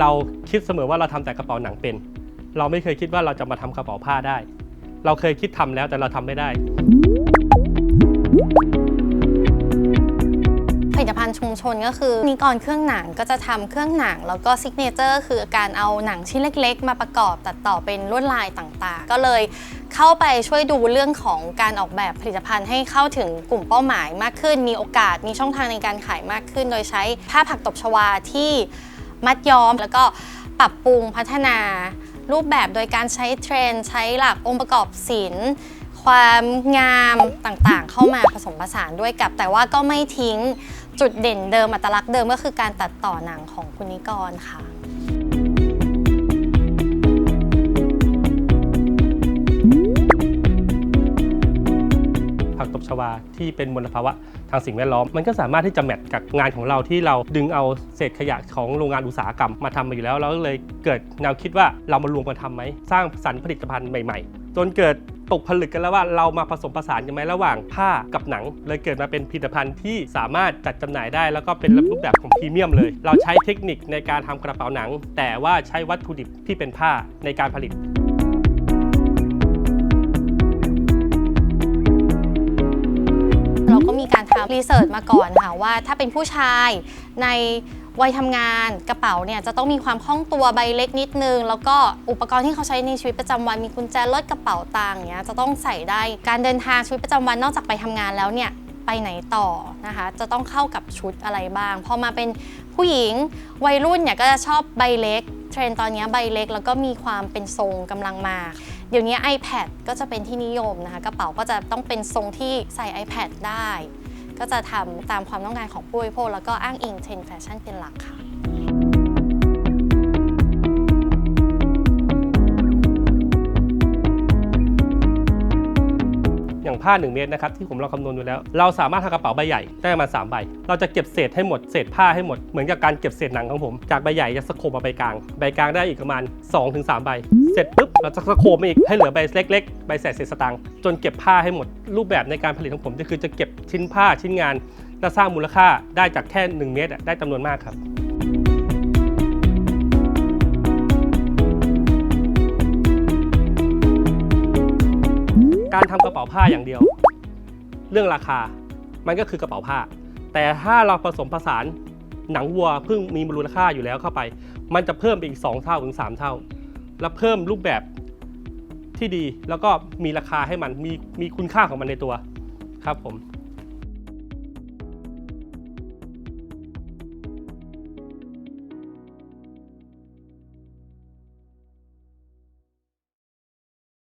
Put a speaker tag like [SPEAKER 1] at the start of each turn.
[SPEAKER 1] เราคิดเสมอว่าเราทำแต่กระเป๋าหนังเป็น เราไม่เคยคิดว่าเราจะมาทำกระเป๋าผ้าได้ เราเคยคิดทำแล้วแต่เราทำไม่ได้
[SPEAKER 2] ผลิตภัณฑ์ชุมชนก็คือนิกรเครื่องหนังก็จะทำเครื่องหนัง แล้วก็ซิกเนเจอร์คือการเอาหนังชิ้นเล็ก ๆ มาประกอบตัดต่อเป็นลวดลายต่างๆ ก็เลยเข้าไปช่วยดูเรื่องของการออกแบบผลิตภัณฑ์ให้เข้าถึงกลุ่มเป้าหมายมากขึ้น มีโอกาสมีช่องทางในการขายมากขึ้น โดยใช้ผ้าผักตบชวาที่ มัดย้อม แล้วก็ปรับปรุงพัฒนา รูปแบบโดยการใช้เทรนใช้หลักองค์ประกอบศิลป์ความงามต่างๆ เข้ามาผสมผสานด้วยกับ แต่ว่าก็ไม่ทิ้งจุดเด่นเดิมอัตลักษณ์เดิมก็คือการตัดต่อหนังของคุณนิกรค่ะ
[SPEAKER 1] ผักตบชวาที่เป็นมลภาวะทางสิ่งแวดล้อม มันก็สามารถที่จะแมทกับงานของเราที่เราดึงเอาเศษขยะของโรงงานอุตสาหกรรมมาทำมาอยู่แล้ว เราก็เลยเกิดแนวคิดว่าเรามารวมกันทำไหมสร้างสรรค์ผลิตภัณฑ์ใหม่ ๆ จนเกิดตกผลึกกันแล้วว่าเรามาผสมผสานกันไหมระหว่างผ้ากับหนัง เลยเกิดมาเป็นผลิตภัณฑ์ที่สามารถจัดจำหน่ายได้ แล้วก็เป็นรูปแบบของพรีเมียมเลย เราใช้เทคนิคในการทำกระเป๋าหนัง แต่ว่าใช้วัตถุดิบที่เป็นผ้าในการผลิต
[SPEAKER 2] เราก็มีการทำรีเสิร์ชมาก่อนค่ะว่าถ้าเป็นผู้ชายในวัยทำงานกระเป๋าเนี่ยจะต้องมีความคล่องตัวใบเล็กนิดนึง แล้วก็อุปกรณ์ที่เขาใช้ในชีวิตประจำวันมีกุญแจรถกระเป๋าตังค์เนี้ยจะต้องใส่ได้การเดินทางชีวิตประจำวันนอกจากไปทำงานแล้วเนี่ยไปไหนต่อนะคะ จะต้องเข้ากับชุดอะไรบ้างพอมาเป็นผู้หญิงวัยรุ่นเนี่ยก็จะชอบใบเล็ก รนด์ตอนนี้ใบเล็กแล้วก็มีความเป็นทรงกำลังมา เดี๋ยวนี้ iPad ก็จะเป็นที่นิยมนะคะ กระเป๋าก็จะต้องเป็นทรงที่ใส่ iPad ได้ ก็จะทำตามความต้องการของผู้บริโภคแล้วก็อ้างอิงเทรนด์แฟชั่นเป็นหลักค่ะ
[SPEAKER 1] ผ้า 1 เมตรนะครับที่ผมลองคำนวณดูแล้ว เราสามารถทำกระเป๋าใบใหญ่ได้ประมาณ3ใบ เราจะเก็บเศษให้หมดเศษผ้าให้หมดเหมือนกับการเก็บเศษหนังของผม จากใบใหญ่จะสโคปมาใบกลาง ใบกลางได้อีกประมาณ 2-3 ใบ เสร็จปุ๊บเราจะสโคปมาอีกให้เหลือใบเล็ก ๆ ใบแสเศษสตางค์จนเก็บผ้าให้หมด รูปแบบในการผลิตของผมก็คือจะเก็บชิ้นผ้าชิ้นงานและสร้างมูลค่าได้จากแค่ 1 เมตรได้จำนวนมากครับ การทำกระเป๋าผ้าอย่างเดียว เรื่องราคามันก็คือกระเป๋าผ้า แต่ถ้าเราผสมผสานหนังวัวเพิ่งมีมูลค่าอยู่แล้วเข้าไป มันจะเพิ่มไปอีก 2 เท่าถึง 3 เท่า และเพิ่มรูปแบบที่ดีแล้วก็มีราคาให้มันมีมีคุณค่าของมันในตัวครับผม